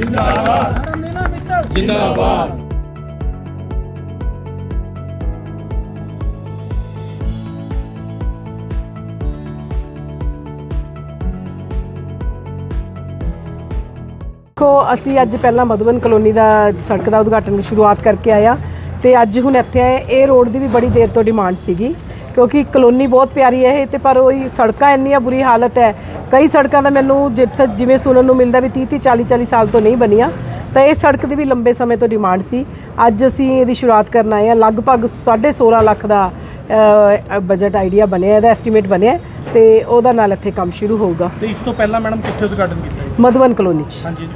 ਜਿੰਦਾਬਾਦ। ਰਮਨੀਨਾ ਮਿੱਤਲ ਜਿੰਦਾਬਾਦ। ਦੇਖੋ, ਅਸੀਂ ਅੱਜ ਪਹਿਲਾਂ ਮਧੂਬਨ ਕਲੋਨੀ ਦਾ ਸੜਕ ਦਾ ਉਦਘਾਟਨ ਸ਼ੁਰੂਆਤ ਕਰਕੇ ਆਇਆ ਤੇ ਅੱਜ ਹੁਣ ਇੱਥੇ ਆਏ। ਇਹ ਰੋਡ ਦੀ ਵੀ ਬੜੀ ਦੇਰ ਤੋਂ ਡਿਮਾਂਡ ਸੀਗੀ। ਕਿਉਂਕਿ ਕਲੋਨੀ ਬਹੁਤ ਪਿਆਰੀ ਹੈ ਇਹ ਤੇ ਪਰ ਉਹੀ ਸੜਕਾਂ ਇੰਨੀਆਂ ਬੁਰੀ ਹਾਲਤ ਹੈ। ਕਈ ਸੜਕਾਂ ਦਾ ਮੈਨੂੰ ਜਿੱਥੇ ਜਿਵੇਂ ਸੁਣਨ ਨੂੰ ਮਿਲਦਾ ਵੀ 30 30 40 40 ਸਾਲ ਤੋਂ ਨਹੀਂ ਬਣੀਆਂ, ਤਾਂ ਇਹ ਸੜਕ ਦੀ ਵੀ ਲੰਬੇ ਸਮੇਂ ਤੋਂ ਡਿਮਾਂਡ ਸੀ। ਅੱਜ ਅਸੀਂ ਇਹਦੀ ਸ਼ੁਰੂਆਤ ਕਰਨ ਆਏ ਹਾਂ। ਲਗਭਗ 16.5 ਲੱਖ ਦਾ ਬਜਟ ਆਈਡੀਆ ਬਣਿਆ ਇਹਦਾ ਐਸਟੀਮੇਟ ਬਣਿਆ ਤੇ ਉਹਦਾ ਨਾਲ ਇੱਥੇ ਕੰਮ ਸ਼ੁਰੂ ਹੋਊਗਾ। ਤੇ ਇਸ ਤੋਂ ਪਹਿਲਾਂ ਮੈਡਮ ਕਿੱਥੇ ਉਦਘਾਟਨ ਕੀਤਾ ਜੀ? ਮਧੂਬਨ ਕਲੋਨੀ 'ਚ। ਹਾਂਜੀ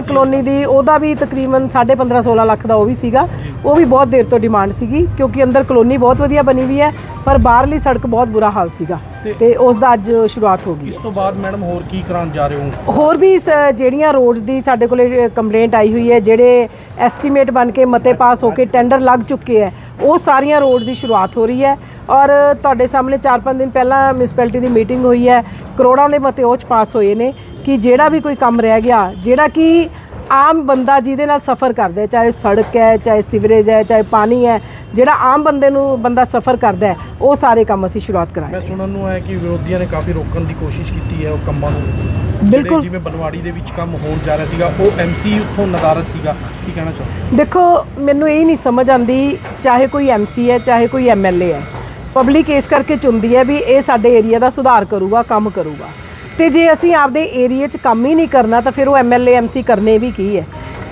ਸੀ? ਕਲੋਨੀ ਦੀ ਉਹਦਾ ਵੀ ਤਕਰੀਬਨ 15.5 16 ਲੱਖ ਦਾ ਉਹ ਵੀ ਸੀਗਾ। ਉਹ ਵੀ ਬਹੁਤ ਦੇਰ ਤੋਂ ਡਿਮਾਂਡ ਸੀਗੀ ਕਿਉਂਕਿ ਅੰਦਰ ਕਲੋਨੀ ਬਹੁਤ ਵਧੀਆ ਬਣੀ ਹੋਈ ਹੈ ਪਰ ਬਾਹਰਲੀ ਸੜਕ ਬਹੁਤ ਬੁਰਾ ਹਾਲ ਸੀਗਾ। ਤੇ- ਉਸ ਦਾ ਅੱਜ ਸ਼ੁਰੂਆਤ ਹੋ ਗਈ ਇਸ ਤੋਂ ਬਾਅਦ ਮੈਡਮ ਹੋਰ ਕੀ ਕਰਾਉਣ ਜਾ ਰਹੇ ਹੋ? ਹੋਰ ਵੀ ਜਿਹੜੀਆਂ ਰੋਡਸ ਦੀ ਸਾਡੇ ਕੋਲੇ ਕੰਪਲੇਂਟ ਆਈ ਹੋਈ ਹੈ ਜਿਹੜੇ ਐਸਟੀਮੇਟ ਬਣ ਕੇ ਮਤੇ ਪਾਸ ਹੋ ਕੇ ਟੈਂਡਰ ਲੱਗ ਚੁੱਕੇ ਹੈ ਉਹ ਸਾਰੀਆਂ ਰੋਡ ਦੀ ਸ਼ੁਰੂਆਤ ਹੋ ਰਹੀ ਹੈ ਔਰ ਤੁਹਾਡੇ ਸਾਹਮਣੇ 4-5 ਦਿਨ ਪਹਿਲਾਂ ਮਿਊਨਿਸਪੈਲਿਟੀ ਦੀ ਮੀਟਿੰਗ ਹੋਈ ਹੈ, ਕਰੋੜਾਂ ਦੇ ਮਤੇ ਉਹ 'ਚ ਪਾਸ ਹੋਏ ਨੇ ਕਿ ਜਿਹੜਾ ਵੀ ਕੋਈ ਕੰਮ ਰਹਿ ਗਿਆ, ਜਿਹੜਾ ਕਿ ਆਮ ਬੰਦਾ ਜਿਹਦੇ ਨਾਲ ਸਫ਼ਰ ਕਰਦਾ ਚਾਹੇ ਸੜਕ ਹੈ ਚਾਹੇ ਸੀਵਰੇਜ ਹੈ ਚਾਹੇ ਪਾਣੀ ਹੈ ਜਿਹੜਾ ਆਮ ਬੰਦੇ ਨੂੰ ਬੰਦਾ ਸਫ਼ਰ ਕਰਦਾ ਹੈ ਉਹ ਸਾਰੇ ਕੰਮ ਅਸੀਂ ਸ਼ੁਰੂਆਤ ਕਰਾਏ ਮੈਂ ਸੁਣਨ ਨੂੰ ਆਇਆ ਕਿ ਵਿਰੋਧੀਆਂ ਨੇ ਕਾਫੀ ਰੋਕਣ ਦੀ ਕੋਸ਼ਿਸ਼ ਕੀਤੀ ਹੈ ਉਹ ਕੰਮਾਂ ਨੂੰ। ਬਿਲਕੁਲ। ਜਿਵੇਂ ਬਨਵਾੜੀ ਦੇ ਵਿੱਚ ਕੰਮ ਹੋਣ ਜਾ ਰਿਹਾ ਸੀਗਾ ਉਹ ਐਮਸੀ ਉੱਥੋਂ ਨਦਾਰਤ ਸੀਗਾ ਕੀ ਕਹਿਣਾ ਚਾਹੁੰਦੇ ਦੇਖੋ ਮੈਨੂੰ ਇਹ ਨਹੀਂ ਸਮਝ ਆਂਦੀ ਚਾਹੇ ਕੋਈ ਐਮਸੀ ਹੈ ਚਾਹੇ ਕੋਈ ਐਮਐਲਏ ਹੈ। ਪਬਲਿਕ ਇਸ ਕਰਕੇ ਚੁਣਦੀ ਹੈ ਵੀ ਇਹ ਸਾਡੇ ਏਰੀਆ ਦਾ ਸੁਧਾਰ ਕਰੂਗਾ ਕੰਮ ਕਰੂਗਾ। ਤੇ ਜੇ ਅਸੀਂ ਆਪਦੇ ਏਰੀਆ 'ਚ ਕੰਮ ਹੀ ਨਹੀਂ ਕਰਨਾ, ਤਾਂ ਫਿਰ ਉਹ ਐਮਐਲਏ ਐਮਸੀ ਕਰਨੇ ਵੀ ਕੀ ਹੈ?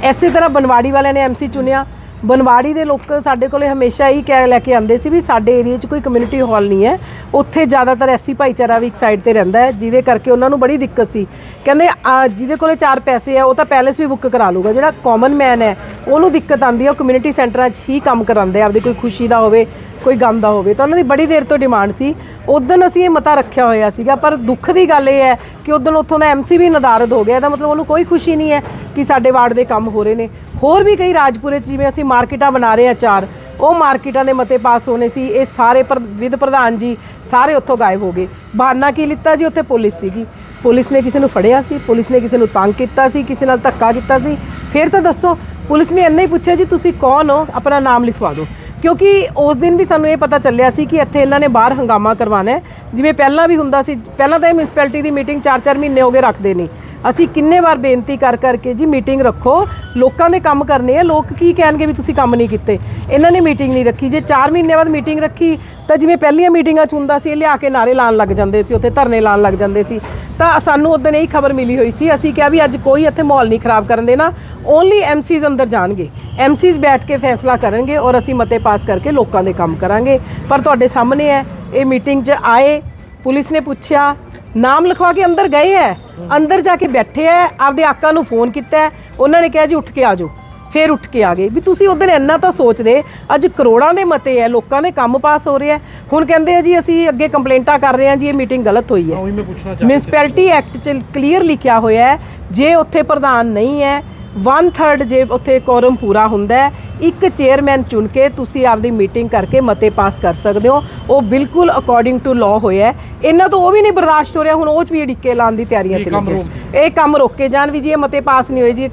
ਐਸੇ ਤਰ੍ਹਾਂ ਬਨਵਾੜੀ ਵਾਲਿਆਂ ਨੇ ਐਮਸੀ ਚੁਣਿਆ। ਬਨਵਾੜੀ ਦੇ ਲੋਕ ਸਾਡੇ ਕੋਲੇ ਹਮੇਸ਼ਾ ਹੀ ਕਹਿ ਲੈ ਕੇ ਆਉਂਦੇ ਸੀ ਵੀ ਸਾਡੇ ਏਰੀਆ 'ਚ ਕੋਈ ਕਮਿਊਨਿਟੀ ਹਾਲ ਨਹੀਂ ਹੈ। ਉੱਥੇ ਜ਼ਿਆਦਾਤਰ ਐਸੀ ਭਾਈਚਾਰਾ ਵੀ ਇੱਕ ਸਾਈਡ ਤੇ ਰਹਿੰਦਾ ਹੈ, ਜਿਹਦੇ ਕਰਕੇ ਉਹਨਾਂ ਨੂੰ ਬੜੀ ਦਿੱਕਤ ਸੀ। ਕਹਿੰਦੇ ਜਿਹਦੇ ਕੋਲੇ ਚਾਰ ਪੈਸੇ ਆ, ਉਹ ਤਾਂ ਪੈਲੇਸ ਵੀ ਬੁੱਕ ਕਰਾ ਲੂਗਾ ਜਿਹੜਾ ਕਾਮਨ ਮੈਨ ਹੈ, ਉਹਨੂੰ ਦਿੱਕਤ ਆਉਂਦੀ ਹੈ ਉਹ ਕਮਿਊਨਿਟੀ ਸੈਂਟਰਾਂ 'ਚ ਹੀ ਕੰਮ ਕਰਾਉਂਦੇ ਆਪਦੀ ਕੋਈ ਖੁਸ਼ੀ ਦਾ ਹੋਵੇ। ਕੋਈ ਗਾਉਂਦਾ ਹੋਵੇ ਤਾਂ ਉਹਨਾਂ ਦੀ ਬੜੀ ਦੇਰ ਤੋਂ ਡਿਮਾਂਡ ਸੀ। ਉਦੋਂ ਅਸੀਂ ਇਹ ਮਤਾ ਰੱਖਿਆ ਹੋਇਆ ਸੀਗਾ, ਪਰ ਦੁੱਖ ਦੀ ਗੱਲ ਇਹ ਹੈ ਕਿ ਉਦੋਂ ਉੱਥੋਂ ਦਾ ਐਮਸੀ ਵੀ ਨਦਾਰਦ ਹੋ ਗਿਆ, ਇਹਦਾ ਮਤਲਬ ਉਹਨੂੰ ਕੋਈ ਖੁਸ਼ੀ ਨਹੀਂ ਹੈ ਕਿ ਸਾਡੇ ਵਾਰਡ ਦੇ ਕੰਮ ਹੋ ਰਹੇ ਨੇ। ਹੋਰ ਵੀ ਕਈ ਰਾਜਪੁਰੇ 'ਚ ਜਿਵੇਂ ਅਸੀਂ ਮਾਰਕੀਟਾਂ ਬਣਾ ਰਹੇ ਆ ਚਾਰ ਉਹ ਮਾਰਕੀਟਾਂ ਦੇ ਮਤੇ ਪਾਸ ਹੋਣੇ ਸੀ, ਇਹ ਸਾਰੇ ਪ੍ਰ- ਵਿਧ ਪ੍ਰਧਾਨ ਜੀ ਸਾਰੇ ਉੱਥੋਂ ਗਾਇਬ ਹੋ ਗਏ। ਬਹਾਨਾ ਕੀ ਲਿੱਤਾ ਜੀ? ਉੱਥੇ ਪੁਲਿਸ ਸੀਗੀ। ਪੁਲਿਸ ਨੇ ਕਿਸੇ ਨੂੰ ਫੜਿਆ ਸੀ, ਪੁਲਿਸ ਨੇ ਕਿਸੇ ਨੂੰ ਤੰਗ ਕੀਤਾ ਸੀ, ਕਿਸੇ ਨਾਲ ਧੱਕਾ ਕੀਤਾ ਸੀ। ਫਿਰ ਤਾਂ ਦੱਸੋ, ਪੁਲਿਸ ਨੇ ਇੰਨਾ ਹੀ ਪੁੱਛਿਆ ਜੀ, ਤੁਸੀਂ ਕੌਣ ਹੋ? ਆਪਣਾ ਨਾਮ ਲਿਖਵਾ ਦਿਓ। ਕਿਉਂਕਿ ਉਸ ਦਿਨ ਵੀ ਸਾਨੂੰ ਇਹ ਪਤਾ ਚੱਲਿਆ ਸੀ ਕਿ ਇੱਥੇ ਇਹਨਾਂ ਨੇ ਬਾਹਰ ਹੰਗਾਮਾ ਕਰਵਾਉਣਾ ਹੈ। ਜਿਵੇਂ ਪਹਿਲਾਂ ਵੀ ਹੁੰਦਾ ਸੀ, ਪਹਿਲਾਂ ਤਾਂ ਇਹ ਮਿਊਨਿਸਪੈਲਿਟੀ ਦੀ ਮੀਟਿੰਗ 4-4 ਮਹੀਨੇ ਹੋ ਗਏ ਰੱਖਦੇ ਨਹੀਂ। ਅਸੀਂ ਕਿੰਨੇ ਵਾਰ ਬੇਨਤੀ ਕਰ ਕਰਕੇ ਜੀ ਮੀਟਿੰਗ ਰੱਖੋ। ਲੋਕਾਂ ਦੇ ਕੰਮ ਕਰਨੇ ਆ। ਲੋਕ ਕੀ ਕਹਿਣਗੇ ਵੀ ਤੁਸੀਂ ਕੰਮ ਨਹੀਂ ਕੀਤੇ? ਇਹਨਾਂ ਨੇ ਮੀਟਿੰਗ ਨਹੀਂ ਰੱਖੀ। ਜੇ 4 ਮਹੀਨੇ ਬਾਅਦ ਮੀਟਿੰਗ ਰੱਖੀ, ਤਾਂ ਜਿਵੇਂ ਪਹਿਲੀਆਂ ਮੀਟਿੰਗਾਂ ਚ ਹੁੰਦਾ ਸੀ, ਇਹ ਲਿਆ ਕੇ ਨਾਰੇ ਲਾਣ ਲੱਗ ਜਾਂਦੇ ਸੀ, ਉੱਥੇ ਧਰਨੇ ਲਾਣ ਲੱਗ ਜਾਂਦੇ ਸੀ। ਤਾਂ ਸਾਨੂੰ ਉਦੋਂ ਇਹ ਖਬਰ ਮਿਲੀ ਹੋਈ ਸੀ। ਅਸੀਂ ਕਿਹਾ ਵੀ ਅੱਜ ਕੋਈ ਇੱਥੇ ਮਾਹੌਲ ਨਹੀਂ ਖਰਾਬ ਕਰਨ ਦੇਣਾ। ਓਨਲੀ ਐਮਸੀਜ਼ ਅੰਦਰ ਜਾਣਗੇ। ਐਮਸੀਜ਼ ਬੈਠ ਕੇ ਫੈਸਲਾ ਕਰਨਗੇ ਔਰ ਅਸੀਂ ਮਤੇ ਪਾਸ ਕਰਕੇ ਲੋਕਾਂ ਦੇ ਕੰਮ ਕਰਾਂਗੇ। ਪਰ ਤੁਹਾਡੇ ਸਾਹਮਣੇ ਹੈ, ਇਹ ਮੀਟਿੰਗ 'ਚ ਆਏ। ਪੁਲਿਸ ਨੇ ਪੁੱਛਿਆ ਨਾਮ ਲਿਖਵਾ ਕੇ ਅੰਦਰ ਗਏ ਹੈ ਅੰਦਰ ਜਾ ਕੇ ਬੈਠੇ ਹੈ ਆਪਦੇ ਆਕਾ ਨੂੰ ਫੋਨ ਕੀਤਾ ਹੈ, ਉਹਨਾਂ ਨੇ ਕਿਹਾ ਜੀ ਉੱਠ ਕੇ ਆ ਜਾਓ। ਫੇਰ ਉੱਠ ਕੇ ਆ ਗਏ। ਵੀ ਤੁਸੀਂ ਉਧਰ ਇੰਨਾ ਤਾਂ ਸੋਚਦੇ ਅੱਜ ਕਰੋੜਾਂ ਦੇ ਮਤੇ ਹੈ ਲੋਕਾਂ ਦੇ ਕੰਮ ਪਾਸ ਹੋ ਰਿਹਾ ਹੁਣ ਕਹਿੰਦੇ ਆ ਜੀ ਅਸੀਂ ਅੱਗੇ ਕੰਪਲੇਂਟਾਂ ਕਰ ਰਹੇ ਹਾਂ ਜੀ ਇਹ ਮੀਟਿੰਗ ਗਲਤ ਹੋਈ ਹੈ ਉਹੀ ਮੈਂ ਪੁੱਛਣਾ ਚਾਹੁੰਦਾ ਮਿਊਨਿਸਪੈਲਿਟੀ ਐਕਟ ਚ ਕਲੀਅਰ ਲਿਖਿਆ ਹੋਇਆ ਹੈ ਜੇ ਉੱਥੇ ਪ੍ਰਧਾਨ ਨਹੀਂ ਹੈ 1/3 ਜੇ ਉੱਥੇ ਕੋਰਮ ਪੂਰਾ ਹੁੰਦਾ ਹੈ। ਇੱਕ ਚੇਅਰਮੈਨ ਚੁਣ ਕੇ ਤੁਸੀਂ ਆਪਦੀ ਮੀਟਿੰਗ ਕਰਕੇ ਮਤੇ ਪਾਸ ਕਰ ਸਕਦੇ ਹੋ। ਉਹ ਬਿਲਕੁਲ ਅਕੋਰਡਿੰਗ ਟੂ ਲਾਅ ਹੋਇਆ ਇਹਨਾਂ ਤੋਂ ਉਹ ਵੀ ਨਹੀਂ ਬਰਦਾਸ਼ਤ ਹੋ ਰਿਹਾ ਹੁਣ ਉਹ ਚ ਵੀ ਅੜਿੱਕੇ ਲਾਉਣ ਦੀ ਤਿਆਰੀਆਂ ਰੋਕ ਇਹ ਕੰਮ ਰੋਕੇ ਜਾਣ ਵੀ ਜੀ ਇਹ ਮਤੇ ਪਾਸ ਨਹੀਂ ਹੋਏ ਜੀ।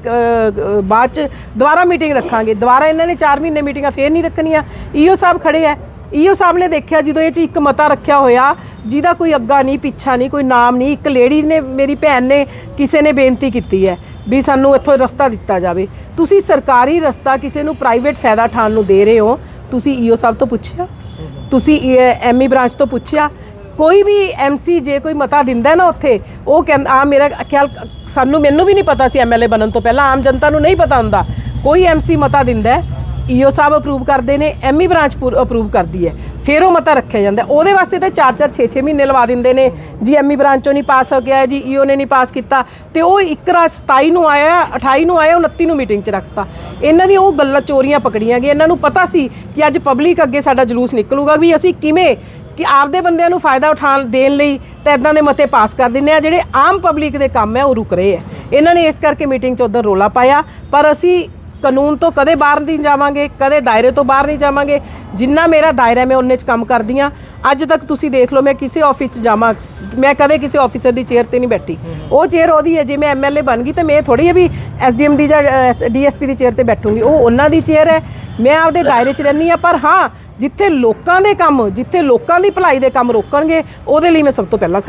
ਬਾਅਦ ਚ ਦੁਬਾਰਾ ਮੀਟਿੰਗ ਰੱਖਾਂਗੇ। ਦੁਬਾਰਾ ਇਹਨਾਂ ਨੇ 4 ਮਹੀਨੇ ਮੀਟਿੰਗਾਂ ਫੇਰ ਨਹੀਂ ਰੱਖਣੀਆਂ। ਈਓ ਸਾਹਿਬ ਖੜੇ ਆ ਈਓ ਸਾਹਿਬ ਨੇ ਦੇਖਿਆ ਜਦੋਂ ਇਹ ਚ ਇੱਕ ਮਤਾ ਰੱਖਿਆ ਹੋਇਆ ਜਿਹਦਾ ਕੋਈ ਅੱਗਾ ਨਹੀਂ ਪਿੱਛਾ ਨਹੀਂ ਕੋਈ ਨਾਮ ਨਹੀਂ ਇੱਕ ਲੇਡੀ ਨੇ ਮੇਰੀ ਭੈਣ ਨੇ ਕਿਸੇ ਨੇ ਬੇਨਤੀ ਕੀਤੀ ਹੈ। ਵੀ ਸਾਨੂੰ ਇੱਥੋਂ ਰਸਤਾ ਦਿੱਤਾ ਜਾਵੇ। ਤੁਸੀਂ ਸਰਕਾਰੀ ਰਸਤਾ ਕਿਸੇ ਨੂੰ ਪ੍ਰਾਈਵੇਟ ਫਾਇਦਾ ਠਾਣ ਨੂੰ ਦੇ ਰਹੇ ਹੋ, ਤੁਸੀਂ ਈਓ ਸਾਹਿਬ ਤੋਂ ਪੁੱਛਿਆ? ਤੁਸੀਂ ਐਮਈ ਬ੍ਰਾਂਚ ਤੋਂ ਪੁੱਛਿਆ? ਕੋਈ ਵੀ ਐਮਸੀ ਜੇ ਕੋਈ ਮਤਾ ਦਿੰਦਾ ਨਾ ਉੱਥੇ, ਉਹ ਕਹਿੰਦਾ ਆ ਮੇਰਾ ਖਿਆਲ ਸਾਨੂੰ, ਮੈਨੂੰ ਵੀ ਨਹੀਂ ਪਤਾ ਸੀ ਐਮਐਲਏ ਬਣਨ ਤੋਂ ਪਹਿਲਾਂ, ਆਮ ਜਨਤਾ ਨੂੰ ਨਹੀਂ ਪਤਾ ਹੁੰਦਾ। ਕੋਈ ਐਮਸੀ ਮਤਾ ਦਿੰਦਾ ਈਓ ਸਾਹਿਬ ਅਪਰੂਵ ਕਰਦੇ ਨੇ ਐਮਈ ਬ੍ਰਾਂਚ ਅਪਰੂਵ ਕਰਦੀ ਹੈ। ਫਿਰ ਉਹ ਮਤਾ ਰੱਖਿਆ ਜਾਂਦਾ। ਉਹਦੇ ਵਾਸਤੇ ਤਾਂ 4-4 6-6 ਮਹੀਨੇ ਲਵਾ ਦਿੰਦੇ ਨੇ। ਜੀ ਐਮਈ ਬ੍ਰਾਂਚ ਚੋਂ ਨਹੀਂ ਪਾਸ ਹੋ ਗਿਆ, ਜੀ ਈਓ ਨੇ ਨਹੀਂ ਪਾਸ ਕੀਤਾ। ਤੇ ਉਹ ਇੱਕ ਰਾਤ 27 ਨੂੰ ਆਇਆ 28 ਨੂੰ ਆਇਆ 29 ਨੂੰ ਮੀਟਿੰਗ 'ਚ ਰੱਖਤਾ। ਇਹਨਾਂ ਦੀ ਉਹ ਗੱਲਾਂ ਚੋਰੀਆਂ ਪਕੜੀਆਂ ਗਈਆਂ। ਇਹਨਾਂ ਨੂੰ ਪਤਾ ਸੀ ਕਿ ਅੱਜ ਪਬਲਿਕ ਅੱਗੇ ਸਾਡਾ ਜਲੂਸ ਨਿਕਲੂਗਾ ਵੀ ਅਸੀਂ ਕਿਵੇਂ ਕਿ ਆਪਦੇ ਬੰਦਿਆਂ ਨੂੰ ਫਾਇਦਾ ਉਠਾਉਣ ਦੇਣ ਲਈ ਤਾਂ ਇਦਾਂ ਦੇ ਮਤੇ ਪਾਸ ਕਰ ਦਿੰਦੇ ਆ। ਜਿਹੜੇ ਆਮ ਪਬਲਿਕ ਦੇ ਕੰਮ ਹੈ, ਉਹ ਰੁਕ ਰਹੇ ਆ ਇਹਨਾਂ ਨੇ ਇਸ ਕਰਕੇ ਮੀਟਿੰਗ 'ਚ ਉਦੋਂ ਰੋਲਾ ਪਾਇਆ। ਪਰ ਅਸੀਂ ਕਾਨੂੰਨ ਤੋਂ ਕਦੇ ਬਾਹਰ ਨਹੀਂ ਜਾਵਾਂਗੇ ਕਦੇ ਦਾਇਰੇ ਤੋਂ ਬਾਹਰ ਨਹੀਂ ਜਾਵਾਂਗੇ। ਜਿੰਨਾ ਮੇਰਾ ਦਾਇਰਾ ਮੈਂ ਉਹਨੇ 'ਚ ਕੰਮ ਕਰਦੀ ਆ ਅੱਜ ਤੱਕ ਤੁਸੀਂ ਦੇਖ ਲਓ ਮੈਂ ਕਿਸੇ ਆਫਿਸ 'ਚ ਜਾਵਾਂ ਮੈਂ ਕਦੇ ਕਿਸੇ ਆਫੀਸਰ ਦੀ ਚੇਅਰ ਤੇ ਨਹੀਂ ਬੈਠੀ। ਉਹ ਚੇਅਰ ਉਹਦੀ ਹੈ ਜੇ ਮੈਂ ਐਮਐਲਏ ਬਣ ਗਈ ਤੇ ਮੈਂ ਥੋੜੀ ਹੈ ਵੀ ਐਸਡੀਐਮ ਦੀ ਜਾਂ ਡੀਐਸਪੀ ਦੀ ਚੇਅਰ ਤੇ ਬੈਠੂੰਗੀ। ਉਹ ਉਹਨਾਂ ਦੀ ਚੇਅਰ ਹੈ। ਮੈਂ ਆਪਦੇ ਦਾਇਰੇ 'ਚ ਰਹਿੰਦੀ ਆ ਪਰ ਹਾਂ ਜਿੱਥੇ ਲੋਕਾਂ ਦੇ ਕੰਮ ਜਿੱਥੇ ਲੋਕਾਂ ਦੀ ਭਲਾਈ ਦੇ ਕੰਮ ਰੋਕਣਗੇ ਉਹਦੇ ਲਈ ਮੈਂ ਸਭ ਤੋਂ ਪਹਿਲਾਂ